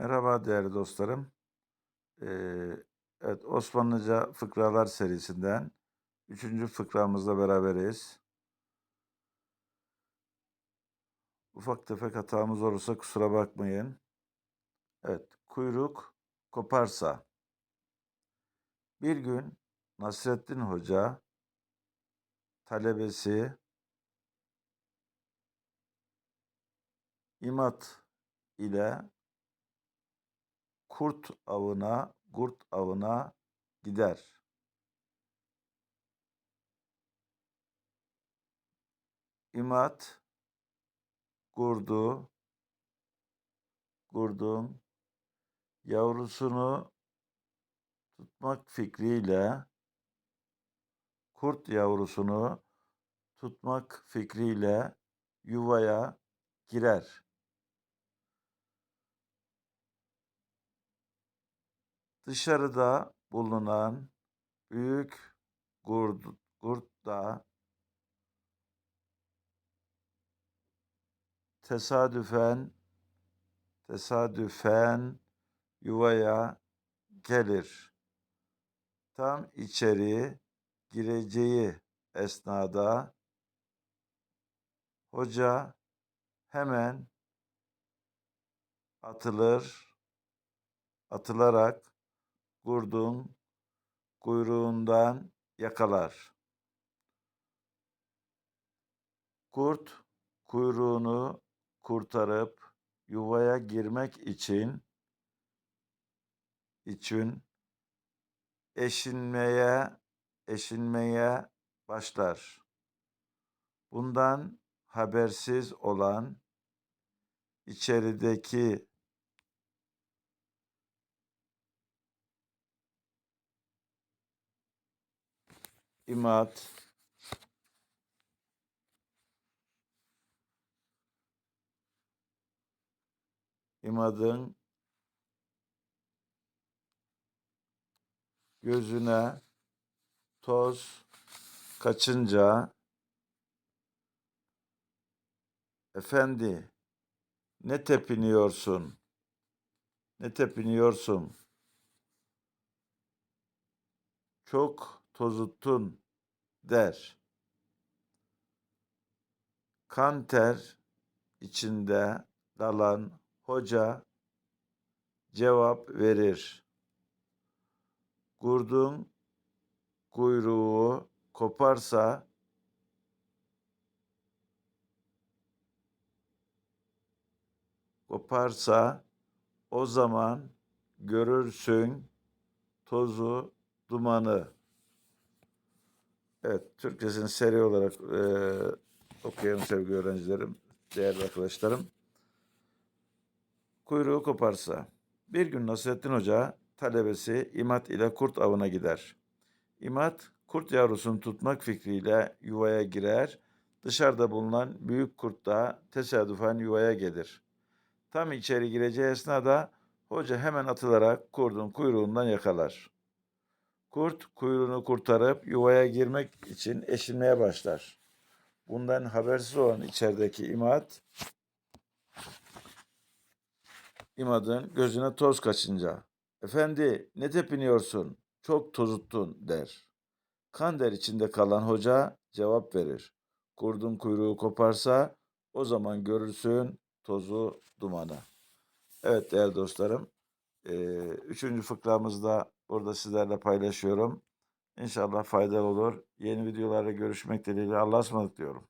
Merhaba değerli dostlarım. Evet Osmanlıca fıkralar serisinden üçüncü fıkramızla beraberiz. Ufak tefek hatamız olursa kusura bakmayın. Evet, kuyruk koparsa. Bir gün Nasrettin Hoca talebesi İmat ile kurt avına, kurt avına gider. İmat kurdu, kurdun yavrusunu tutmak fikriyle kurt yavrusunu tutmak fikriyle yuvaya girer. Dışarıda bulunan büyük kurt da tesadüfen tesadüfen yuvaya gelir. Tam içeri gireceği esnada hoca hemen atılır, atılarak kurdun kuyruğundan yakalar. Kurt kuyruğunu kurtarıp yuvaya girmek için için eşinmeye eşinmeye başlar. Bundan habersiz olan içerideki İmat İmad'ın gözüne toz kaçınca efendi ne tepiniyorsun? Ne tepiniyorsun? Çok tozuttun der. Kan ter içinde dalan hoca cevap verir. Kurdun kuyruğu koparsa koparsa o zaman görürsün tozu dumanı. Evet, Türkçesini seri olarak e, okuyalım sevgili öğrencilerim, değerli arkadaşlarım. Kuyruğu koparsa. Bir gün Nasrettin Hoca talebesi İmat ile kurt avına gider. İmat kurt yavrusunu tutmak fikriyle yuvaya girer. Dışarıda bulunan büyük kurt da tesadüfen yuvaya gelir. Tam içeri gireceği esnada hoca hemen atılarak kurdun kuyruğundan yakalar. Kurt kuyruğunu kurtarıp yuvaya girmek için eşinmeye başlar. Bundan habersiz olan içerideki İmat, İmad'ın gözüne toz kaçınca, Efendi ne tepiniyorsun, çok tozuttun der. Kan der içinde kalan hoca cevap verir. Kurdun kuyruğu koparsa o zaman görürsün tozu dumanı. Evet değerli dostlarım, üçüncü fıkramızda burada sizlerle paylaşıyorum. İnşallah faydalı olur. Yeni videolarla görüşmek dileğiyle Allah'a ısmarladık diyorum.